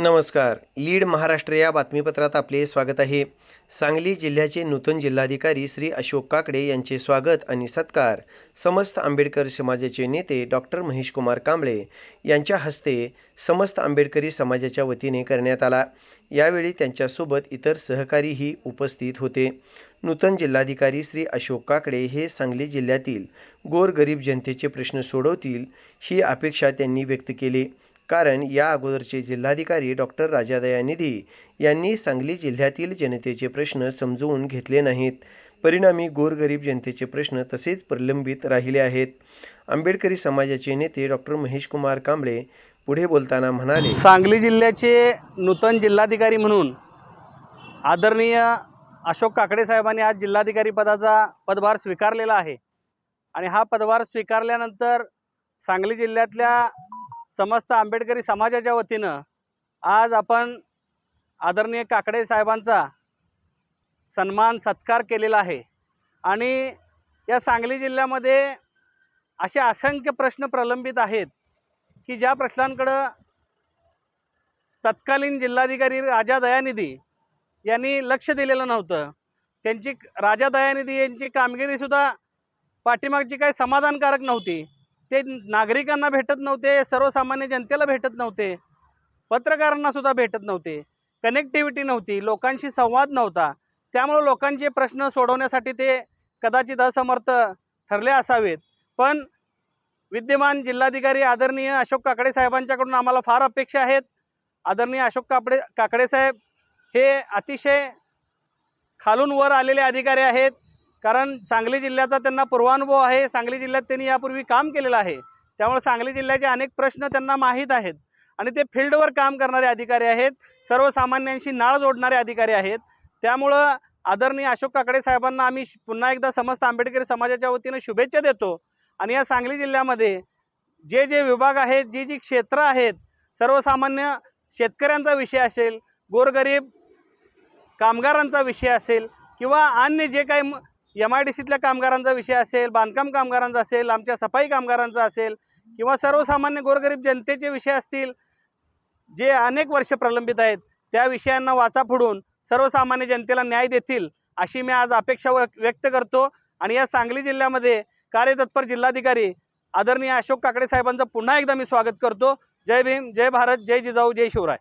नमस्कार. लीड महाराष्ट्र या बातमीपत्रात आपले स्वागत आहे. सांगली जिल्ह्याचे नूतन जिल्हाधिकारी श्री अशोक काकडे यांचे स्वागत आणि सत्कार. समस्त आंबेडकर समाजाचे नेते डॉक्टर महेशकुमार कांबळे यांच्या हस्ते समस्त आंबेडकरी समाजाच्या वतीने करण्यात आला. यावेळी त्यांच्यासोबत इतर सहकारीही उपस्थित होते. नूतन जिल्हाधिकारी श्री अशोक काकडे हे सांगली जिल्ह्यातील गोरगरीब जनतेचे प्रश्न सोडवतील ही अपेक्षा त्यांनी व्यक्त केली. कारण या अगोदरचे जिल्हाधिकारी डॉक्टर राजादया निधी यांनी सांगली जिल्ह्यातील जनतेचे प्रश्न समजवून घेतले नाहीत. परिणामी गोरगरीब जनतेचे प्रश्न तसेच प्रलंबित राहिले आहेत. आंबेडकरी समाजाचे नेते डॉक्टर महेशकुमार कांबळे पुढे बोलताना म्हणाले सांगली जिल्ह्याचे नूतन जिल्हाधिकारी म्हणून आदरणीय अशोक काकडे साहेबांनी आज जिल्हाधिकारी पदाचा पदभार स्वीकारलेला आहे. आणि हा पदभार स्वीकारल्यानंतर सांगली जिल्ह्यातल्या समस्त आंबेडकरी समाजाच्या वतीनं आज आपण आदरणीय काकडे साहेबांचा सन्मान सत्कार केलेला आहे. आणि या सांगली जिल्ह्यामध्ये असे असंख्य प्रश्न प्रलंबित आहेत की ज्या प्रश्नांकडं तत्कालीन जिल्हाधिकारी राजा दयानिधी यांनी लक्ष दिलेलं नव्हतं. त्यांची राजा दयानिधी यांची कामगिरीसुद्धा पाठीमागची काही समाधानकारक नव्हती. ते नागरिकांना भेटत नव्हते सर्वसामान्य जनतेला भेटत नव्हते पत्रकारांना सुद्धा भेटत नव्हते कनेक्टिव्हिटी नव्हती लोकांशी संवाद नव्हता. त्यामुळं लोकांचे प्रश्न सोडवण्यासाठी ते कदाचित असमर्थ ठरले असावेत. पण विद्यमान जिल्हाधिकारी आदरणीय अशोक काकडे साहेबांच्याकडून आम्हाला फार अपेक्षा आहेत. आदरणीय अशोक काकडे काकडे साहेब हे अतिशय खालून वर आलेले अधिकारी आहेत. कारण सांगली जिल्ह्याचा त्यांना पूर्वानुभव आहे सांगली जिल्ह्यात त्यांनी यापूर्वी काम केलेलं आहे. त्यामुळे सांगली जिल्ह्याचे अनेक प्रश्न त्यांना माहीत आहेत. आणि ते फील्डवर काम करणारे अधिकारी आहेत सर्वसामान्यांशी नाळ जोडणारे अधिकारी आहेत. त्यामुळं आदरणीय अशोक काकडे साहेबांना आम्ही पुन्हा एकदा समस्त आंबेडकरी समाजाच्या वतीनं शुभेच्छा देतो. आणि या सांगली जिल्ह्यामध्ये जे जे विभाग आहेत जी जी क्षेत्र आहेत सर्वसामान्य शेतकऱ्यांचा विषय असेल गोरगरीब कामगारांचा विषय असेल किंवा अन्य जे काही एम आय डी सीतल्या कामगारांचा विषय असेल बांधकाम कामगारांचा असेल आमच्या सफाई कामगारांचा असेल किंवा सर्वसामान्य गोरगरीब जनतेचे विषय असतील जे अनेक वर्ष प्रलंबित आहेत त्या विषयांना वाचा फोडून सर्वसामान्य जनतेला न्याय देतील अशी मी आज अपेक्षा व्यक्त करतो. आणि या सांगली जिल्ह्यामध्ये कार्यतत्पर जिल्हाधिकारी आदरणीय अशोक काकडे साहेबांचं पुन्हा एकदा मी स्वागत करतो. जय भीम जय भारत जय जिजाऊ जय शिवराय.